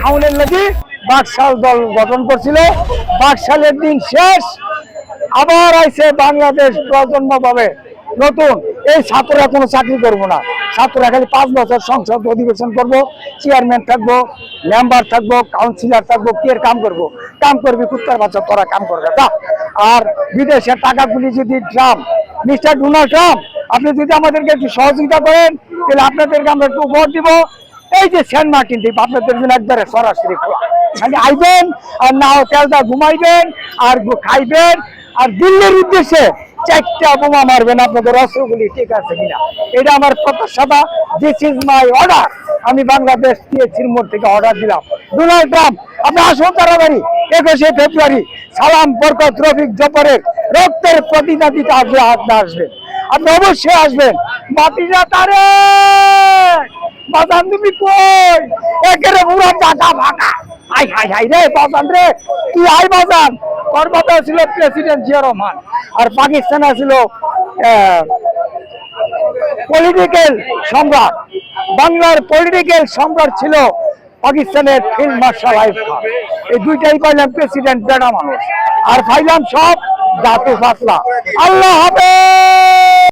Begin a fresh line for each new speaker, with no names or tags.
খাউনের বাকশাল দল গঠন করছিল। বাকশালের দিন শেষ। আবার আইছে বাংলাদেশ প্রজন্ম পাবে নতুন। এই ছাত্ররা কোনো চাকরি না। ছাত্ররা খালি পাঁচ বছর সংসদ অধিবেশন করব, চেয়ারম্যান থাকব, মেম্বার থাকব কাউন্সিলর থাকব, কে কাম করব? কাম করবি, কুত্তার বাচ্চা, তোরা কাম করবে, যা। আর বিদেশের টাকাগুলি যদি ট্রাম্প, মিস্টার ডোনাল্ড ট্রাম্প, আপনি যদি আমাদেরকে একটু সহযোগিতা করেন, তাহলে আপনাদেরকে আমরা একটু উপহার দিব। এই যে সেন্ট মার্টিন দ্বীপ আপনাদের জন্য একবারে সরাসরি খোলা। খালি আইবেন আর না হোটেলটা ঘুমাইবেন আর খাইবেন আর দিল্লির উদ্দেশ্যে চারটা বোমা মারবেন আপনাদের অস্ত্রগুলি ঠিক আছে কিনা। এটা আমার প্রত্যাশাটা দিস ইজ মাই অর্ডার আমি বাংলাদেশ টিএসির মোড় থেকে অর্ডার দিলাম। ডোনাল্ড ট্রাম্প আপনি আসুন তাড়াতাড়ি। একুশে ফেব্রুয়ারি, সালাম বরকত রফিক জপরের রক্তের প্রতিনিধিতা আসবে আপনি আসবেন আপনি অবশ্যই আসবেন। মাটিটা তারে বাজান তুমি কই? একেরে পুরো টাকা ফাঁকা। হাই হাই রে রে। তুই আই ছিল প্রেসিডেন্ট জিয়া রহমান। আর পাকিস্তান ছিল পলিটিক্যাল সম্রাট। বাংলার পলিটিক্যাল সম্রাট ছিল পাকিস্তানের ফিল্ড মার্শাল আইব খান এই দুইটাই পাইলাম প্রেসিডেন্ট বেড়া মানুষ। আর পাইলাম সব জাতু পাতলা। আল্লাহ হাফেজ!